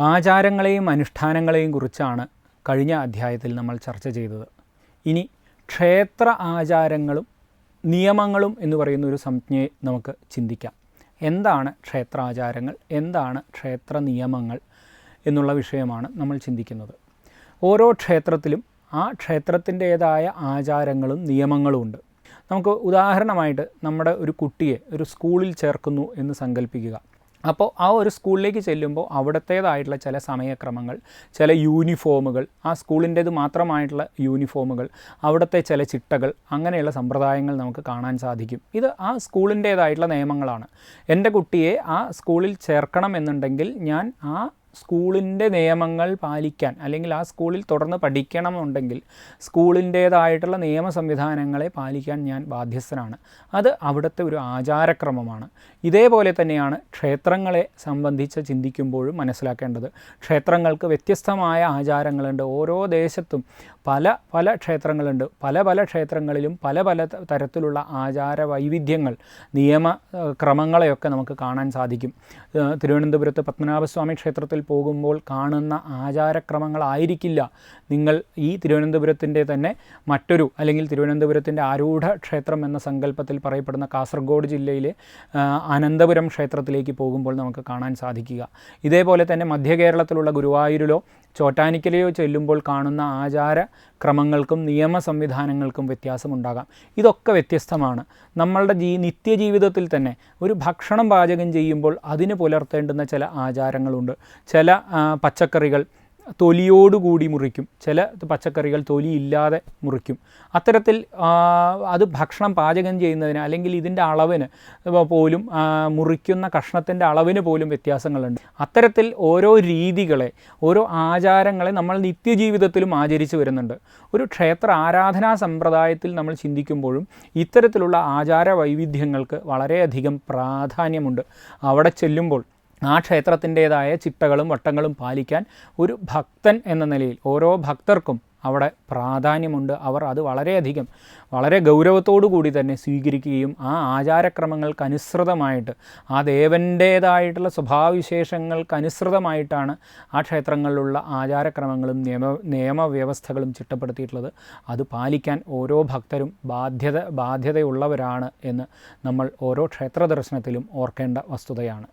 ആചാരങ്ങളെയും അനുഷ്ഠാനങ്ങളെയും കുറിച്ചാണ് കഴിഞ്ഞ അധ്യായത്തിൽ നമ്മൾ ചർച്ച ചെയ്തത്. ഇനി ക്ഷേത്ര ആചാരങ്ങളും നിയമങ്ങളും എന്ന് പറയുന്ന ഒരു സംജ്ഞയെ നമുക്ക് ചിന്തിക്കാം. എന്താണ് ക്ഷേത്രാചാരങ്ങൾ? എന്താണ് ക്ഷേത്ര നിയമങ്ങൾ? എന്നുള്ള വിഷയമാണ് നമ്മൾ ചിന്തിക്കുന്നത്. ഓരോ ക്ഷേത്രത്തിലും ആ ക്ഷേത്രത്തിന്റേതായ ആചാരങ്ങളും നിയമങ്ങളും ഉണ്ട്. നമുക്ക് ഉദാഹരണമായിട്ട് നമ്മുടെ ഒരു കുട്ടിയെ ഒരു സ്കൂളിൽ ചേർക്കുന്നു എന്ന് സങ്കല്പിക്കുക അപ്പോൾ ആ ഒരു സ്കൂളിലേക്ക് ചെല്ലുമ്പോൾ അവിടത്തേതായിട്ടുള്ള ചില സമയക്രമങ്ങൾ ചില യൂണിഫോമുകൾ ആ സ്കൂളിന്റേത് മാത്രമായിട്ടുള്ള യൂണിഫോമുകൾ അവിടുത്തെ ചില ചിട്ടകൾ അങ്ങനെയുള്ള സമ്പ്രദായങ്ങൾ നമുക്ക് കാണാൻ സാധിക്കും. ഇത് ആ സ്കൂളിന്റേതായിട്ടുള്ള നിയമങ്ങളാണ്. എന്റെ കുട്ടിയെ ആ സ്കൂളിൽ ചേർക്കണം എന്നുണ്ടെങ്കിൽ ഞാൻ ആ സ്കൂളിന്റെ നിയമങ്ങൾ പാലിക്കാൻ അല്ലെങ്കിൽ ആ സ്കൂളിൽ തുടർന്ന് പഠിക്കണമെന്നുണ്ടെങ്കിൽ സ്കൂളിന്റേതായിട്ടുള്ള നിയമ സംവിധാനങ്ങളെ പാലിക്കാൻ ഞാൻ ബാധ്യസ്ഥനാണ്. അത് അവിടുത്തെ ഒരു ആചാരക്രമമാണ്. ഇതേപോലെ തന്നെയാണ് ക്ഷേത്രങ്ങളെ സംബന്ധിച്ച് ചിന്തിക്കുമ്പോഴും മനസ്സിലാക്കേണ്ടത്. ക്ഷേത്രങ്ങൾക്ക് വ്യത്യസ്തമായ ആചാരങ്ങളുണ്ട്. ഓരോ ദേശത്തും പല പല ക്ഷേത്രങ്ങളുണ്ട്. പല പല ക്ഷേത്രങ്ങളിലും പല പല തരത്തിലുള്ള ആചാര വൈവിധ്യങ്ങൾ നിയമ ക്രമങ്ങളെയൊക്കെ നമുക്ക് കാണാൻ സാധിക്കും. തിരുവനന്തപുരത്ത് പത്മനാഭസ്വാമി ക്ഷേത്രത്തിൽ പോകുമ്പോൾ കാണുന്ന ആചാരക്രമങ്ങളായിരിക്കില്ല. നിങ്ങൾ ഈ തിരുവനന്തപുരത്തിന്റെ തന്നെ മറ്റൊരു അല്ലെങ്കിൽ തിരുവനന്തപുരത്തിന്റെ ആരൂഢ ക്ഷേത്രം എന്ന സങ്കല്പത്തിൽ പറയപ്പെടുന്ന കാസർഗോഡ് ജില്ലയിലെ അനന്തപുരം ക്ഷേത്രത്തിലേക്ക് പോകുമ്പോൾ നമുക്ക് കാണാൻ സാധിക്കുക. ഇതേപോലെ തന്നെ മധ്യ കേരളത്തിലുള്ള ഗുരുവായൂരിലോ ചോറ്റാനിക്കലയോ ചെല്ലുമ്പോൾ കാണുന്ന ആചാര ക്രമങ്ങൾക്കും നിയമ സംവിധാനങ്ങൾക്കും വ്യത്യാസമുണ്ടാകാം. ഇതൊക്കെ വ്യത്യസ്തമാണ്. നമ്മളുടെ ജീ നിത്യജീവിതത്തിൽ തന്നെ ഒരു ഭക്ഷണം പാചകം ചെയ്യുമ്പോൾ അതിന് പുലർത്തേണ്ടുന്ന ചില ആചാരങ്ങളുണ്ട്. ചില പച്ചക്കറികൾ തൊലിയോടുകൂടി മുറിക്കും. ചില പച്ചക്കറികൾ തൊലിയില്ലാതെ മുറിക്കും. അത്തരത്തിൽ അത് ഭക്ഷണം പാചകം ചെയ്യുന്നതിന് അല്ലെങ്കിൽ ഇതിന്റെ അളവിന് പോലും മുറിക്കുന്ന കഷ്ണത്തിന്റെ അളവിന് പോലും വ്യത്യാസങ്ങളുണ്ട്. അത്തരത്തിൽ ഓരോ രീതികളെ ഓരോ ആചാരങ്ങളെ നമ്മൾ നിത്യജീവിതത്തിലും ആചരിച്ചു വരുന്നുണ്ട്. ഒരു ക്ഷേത്ര ആരാധനാ സമ്പ്രദായത്തിൽ നമ്മൾ ചിന്തിക്കുമ്പോഴും ഇത്തരത്തിലുള്ള ആചാര വൈവിധ്യങ്ങൾക്ക് വളരെയധികം പ്രാധാന്യമുണ്ട്. അവിടെ ചെല്ലുമ്പോൾ ആ ക്ഷേത്രത്തിന്റേതായ ചിട്ടകളും വട്ടങ്ങളും പാലിക്കാൻ ഒരു ഭക്തൻ എന്ന നിലയിൽ ഓരോ ഭക്തർക്കും അവിടെ പ്രാധാന്യമുണ്ട്. അവർ അത് വളരെയധികം വളരെ ഗൗരവത്തോടു കൂടി തന്നെ സ്വീകരിക്കുകയും ആ ആചാരക്രമങ്ങൾക്കനുസൃതമായിട്ട് ആ ദേവന്റേതായിട്ടുള്ള സ്വഭാവവിശേഷങ്ങൾക്കനുസൃതമായിട്ടാണ് ആ ക്ഷേത്രങ്ങളിലുള്ള ആചാരക്രമങ്ങളും നിയമ നിയമവ്യവസ്ഥകളും ചിട്ടപ്പെടുത്തിയിട്ടുള്ളത്. അത് പാലിക്കാൻ ഓരോ ഭക്തരും ബാധ്യത ബാധ്യതയുള്ളവരാണ് എന്ന് നമ്മൾ ഓരോ ക്ഷേത്ര ദർശനത്തിലും ഓർക്കേണ്ട വസ്തുതയാണ്.